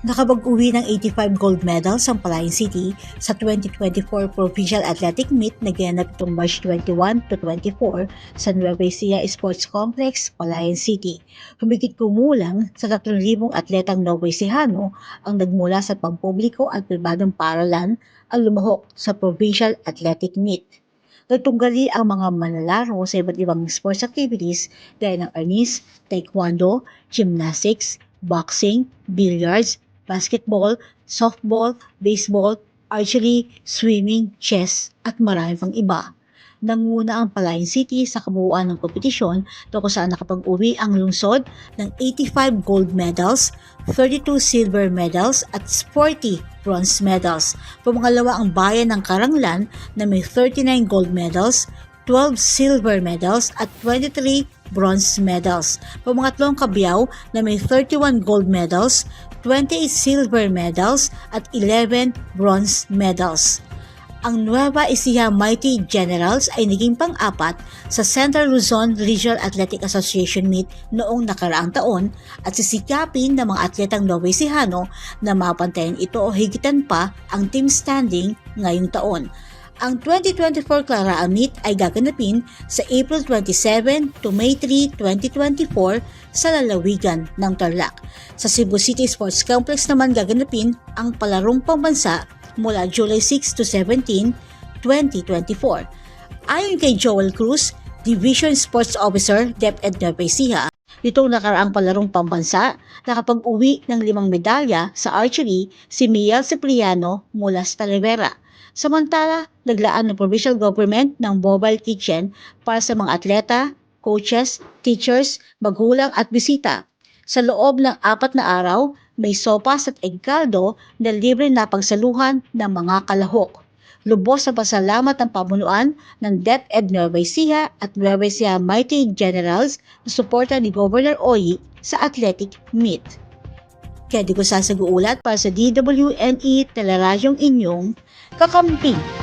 Nakapag-uwi ng 85 gold medals ang Palayan City sa 2024 Provincial Athletic Meet na ginanap itong March 21 to 24 sa Nueva Ecija Sports Complex, Palayan City. Humigit kumulang sa 3,000 atletang Nueva Ecijano ang nagmula sa pampubliko at pribadong paralan ang lumahok sa Provincial Athletic Meet. Nagtunggali ang mga manlalaro sa iba't ibang sports activities gaya ng arnis, taekwondo, gymnastics, boxing, billiards, basketball, softball, baseball, archery, swimming, chess, at marami pang iba. Nanguna ang Palayan City sa kabuuan ng kompetisyon na kung saan nakapag-uwi ang lungsod ng 85 gold medals, 32 silver medals at 40 bronze medals. Pumangalawa ang bayan ng Karanglan na may 39 gold medals, 12 silver medals at 23 bronze medals. Pumangatlong Kabiyaw na may 31 gold medals, 28 silver medals at 11 bronze medals. Ang Nueva Ecija Mighty Generals ay naging pang-apat sa Central Luzon Regional Athletic Association Meet noong nakaraang taon at sisikapin ng mga atletang Nueva Ecijano na mapantayan ito o higitan pa ang team standing ngayong taon. Ang 2024 Claraan Meet ay gaganapin sa April 27 to May 3, 2024 sa lalawigan ng Tarlac. Sa Cebu City Sports Complex naman gaganapin ang palarong pambansa mula July 6 to 17, 2024. Ayon kay Joel Cruz, Division Sports Officer, DepEd Nueva Ecija, Nitong nakaraang palarong pambansa, nakapag-uwi ng limang medalya sa archery si Miel Cipriano mula sa Talavera. Samantala, naglaan ng provincial government ng mobile kitchen para sa mga atleta, coaches, teachers, magulang at bisita. Sa loob ng apat na araw, may sopas at egg caldo na libre na pagsaluhan ng mga kalahok. Lubos sa pasalamat ng pamunuan ng DepEd Nueva Ecija at Nueva Ecija Mighty Generals na suporta ni Governor Oyi sa athletic meet. Kaya di ko sasaguulat para sa DWNE Teleradyong inyong kakampi.